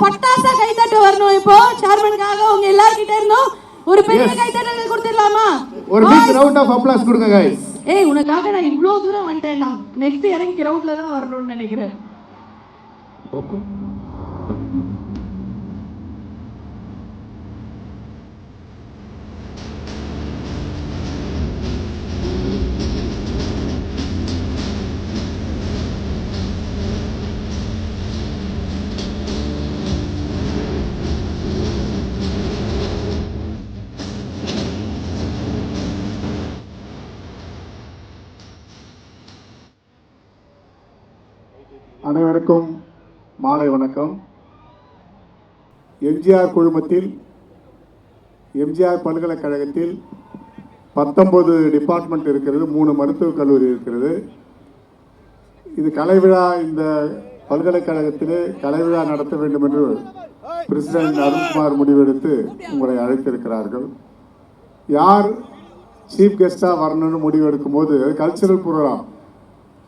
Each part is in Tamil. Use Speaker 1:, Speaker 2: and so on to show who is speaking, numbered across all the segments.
Speaker 1: பட்டாசா கைத்தட்டு வரணும். இப்போ சேர்மனுக்காக உங்க எல்லார்கிட்ட இருந்தும் ஒரு பெரிய கைத்தட்டல் கொடுத்துடலாமா?
Speaker 2: ஒரு பிக் ரவுண்ட் ஆஃப் அப்ளாஸ் கொடுங்க கைஸ்
Speaker 1: ஏய் உனக்காக நான் இவ்வளோ தூரம் வந்துட்டேன். நான் நெக்ஸ்ட் இறங்கி கிரவுண்ட்ல தான் வரணும்னு நினைக்கிறேன்.
Speaker 2: அனைவருக்கும் மாலை வணக்கம். எம்ஜிஆர் குழுமத்தில் எம்ஜிஆர் பல்கலைக்கழகத்தில் பத்தொன்பது டிபார்ட்மெண்ட் இருக்கிறது மூணு மருத்துவக் கல்லூரி இருக்கிறது. இது கலைவிழா இந்த பல்கலைக்கழகத்திலே கலைவிழா நடத்த வேண்டும் என்று பிரசிடென்ட் அருண்குமார் முடிவெடுத்து உங்களை அழைத்திருக்கிறார்கள். யார் சீஃப் கெஸ்டாக வரணும்னு முடிவெடுக்கும் போது கல்ச்சுரல் ப்ரோக்ராம்.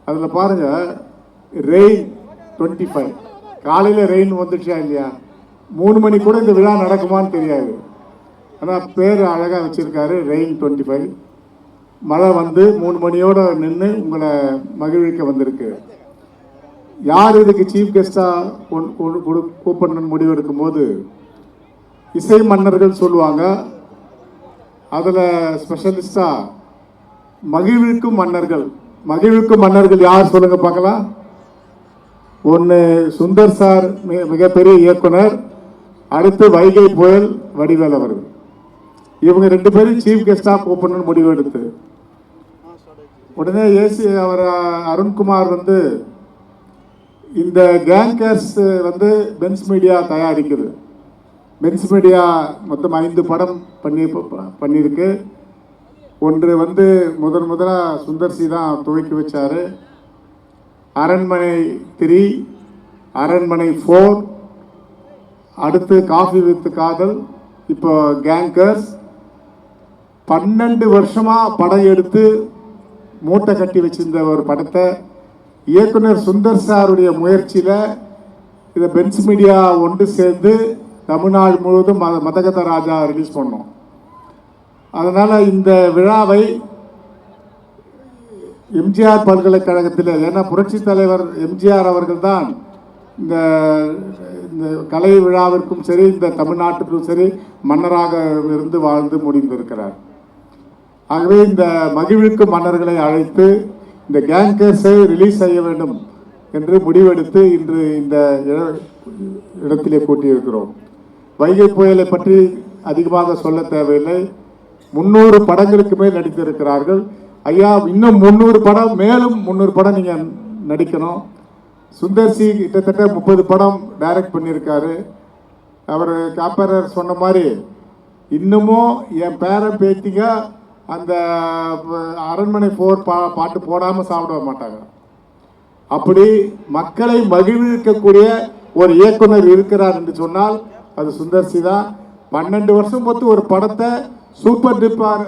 Speaker 2: அதில் பாருங்கள் ரெயின் டுவெண்ட்டி ஃபைவ் காலையில் ரெயின் வந்துச்சா இல்லையா? மூணு மணி கூட இந்த விழா நடக்குமான்னு தெரியாது. ஆனால் பேர் அழகாக வச்சுருக்காரு ரெயின் டுவெண்ட்டி ஃபைவ் மழை வந்து மூணு மணியோட நின்று உங்களை மகிழ்விக்க வந்திருக்கு. யார் இதுக்கு சீஃப் கெஸ்டாக கூப்பிடணும்னு முடிவெடுக்கும் போது இசை மன்னர்கள் சொல்லுவாங்க அதில் ஸ்பெஷலிஸ்டாக மகிழ்விக்கும் மன்னர்கள். மகிழ்விக்கும் மன்னர்கள் யார் சொல்லுங்கள் பார்க்கலாம். ஒன்று சுந்தர் சார் மிக- மிகப்பெரிய இயக்குனர் அடுத்து வைகை புயல் வடிவேல் அவர்கள். இவங்க ரெண்டு பேரும் சீஃப் கெஸ்டாக கூப்பிடணும்னு முடிவு எடுத்து. உடனே ஏசி அவர் அருண்குமார் வந்து இந்த கேங்கர்ஸ் வந்து பென்ஸ் மீடியா தயாரிக்குது. பென்ஸ் மீடியா மொத்தம் ஐந்து படம் பண்ணி பண்ணியிருக்கு ஒன்று வந்து முதன் முதலாக சுந்தர்சி தான் துவக்கி வச்சாரு. அரண்மனை த்ரீ அரண்மனை ஃபோர் அடுத்து காஃபி வித் காதல் இப்போ கேங்கர்ஸ் பன்னெண்டு வருஷமாக படம் எடுத்து மூட்டை கட்டி வச்சிருந்த ஒரு படத்தை இயக்குனர் சுந்தர் சாருடைய முயற்சியில் இதை பென்ஸ் மீடியா ஒன்று சேர்ந்து தமிழ்நாடு முழுவதும் மத மதகத ராஜா ரிலீஸ் பண்ணோம். அதனால் இந்த விழாவை எம்ஜிஆர் பல்கலைக்கழகத்தில் ஏன்னா புரட்சி தலைவர் எம்ஜிஆர் அவர்கள் தான் இந்த இந்த கலை விழாவிற்கும் சரி இந்த தமிழ்நாட்டுக்கும் சரி மன்னராக இருந்து வாழ்ந்து முடிந்திருக்கிறார். ஆகவே இந்த மகிழ்விக்கும் மன்னர்களை அழைத்து இந்த கேங்கர்ஸை ரிலீஸ் செய்ய வேண்டும் என்று முடிவெடுத்து இன்று இந்த இட- இடத்திலே கூட்டியிருக்கிறோம். வைகை புயலை பற்றி அதிகமாக சொல்ல தேவையில்லை. முன்னூறு படங்களுக்கு மேல் நடித்திருக்கிறார்கள். ஐயா இன்னும் முந்நூறு படம் மேலும் முந்நூறு படம் நீங்கள் நடிக்கணும். சுந்தர்சி கிட்டத்தட்ட முப்பது படம் டைரக்ட் பண்ணியிருக்காரு. அவர் காப்பரர் சொன்ன மாதிரி இன்னமும் என் பேரன் பேத்திங்க அந்த அரண்மனை போர் பா பாட்டு போடாமல் சாப்பிட மாட்டாங்க. அப்படி மக்களை மகிழ்விக்கக்கூடிய ஒரு இயக்குனர் இருக்கிறார் என்று சொன்னால் அது சுந்தர்சி தான். பன்னெண்டு வருஷம் பொறுத்து ஒரு படத்தை சூப்பர் டிப்பார்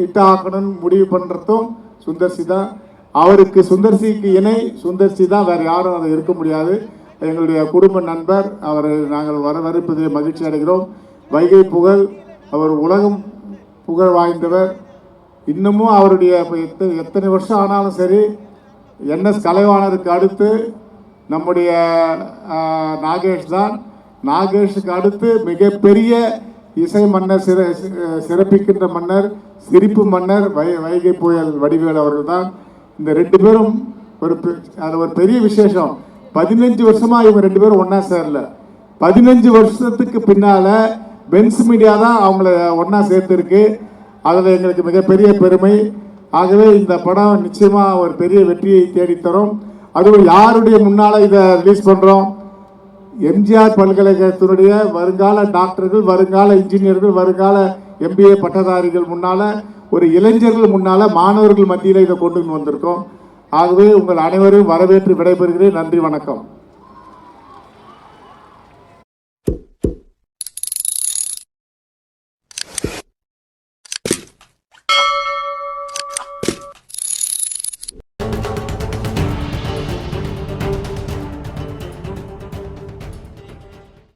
Speaker 2: ஹிட் ஆக்கணும்னு முடிவு பண்ணுறதும் சுந்தர்சி தான் அவருக்கு சுந்தர்சிக்கு இணை சுந்தர்சி தான் வேறு யாரும் அதை இருக்க முடியாது. எங்களுடைய குடும்ப நண்பர் அவர் நாங்கள் வரவேற்பதில் மகிழ்ச்சி அடைகிறோம். வைகை புகழ் அவர் உலகம் புகழ் வாய்ந்தவர். இன்னமும் அவருடைய இப்ப எத்தனை வருஷம் ஆனாலும் சரி என்எஸ் கலைவாணருக்கு அடுத்து நம்முடைய நாகேஷ் தான். நாகேஷுக்கு அடுத்து மிகப்பெரிய இசை மன்னர் சிற சிறப்பிக்கின்ற மன்னர் சிரிப்பு மன்னர் வை வைகை புயல் வடிவேல் அவர்கள் தான் இந்த ரெண்டு பேரும் ஒரு பெ- அது ஒரு பெரிய விசேஷம். பதினஞ்சு வருஷமாக இவங்க ரெண்டு பேரும் ஒன்றா சேரல. பதினஞ்சு வருஷத்துக்கு பின்னால் பென்ஸ் மீடியா தான் அவங்கள ஒன்றா சேர்த்துருக்கு. அதில் எங்களுக்கு மிகப்பெரிய பெருமை. ஆகவே இந்த படம் நிச்சயமாக ஒரு பெரிய வெற்றியை தேடித்தரும். அதுவும் யாருடைய முன்னால் இதை ரிலீஸ் பண்ணுறோம் எம்ஜிஆர் பல்கலைக்கழகத்தினுடைய வருங்கால டாக்டர்கள் வருங்கால இன்ஜினியர்கள் வருங்கால எம்பிஏ பட்டதாரிகள் முன்னால் ஒரு இளைஞர்கள் முன்னால் மாணவர்கள் மத்தியில் இதை கொண்டு வந்திருக்கோம். ஆகவே உங்கள் அனைவரையும் வரவேற்று விடைபெறுகிறேன். நன்றி வணக்கம்.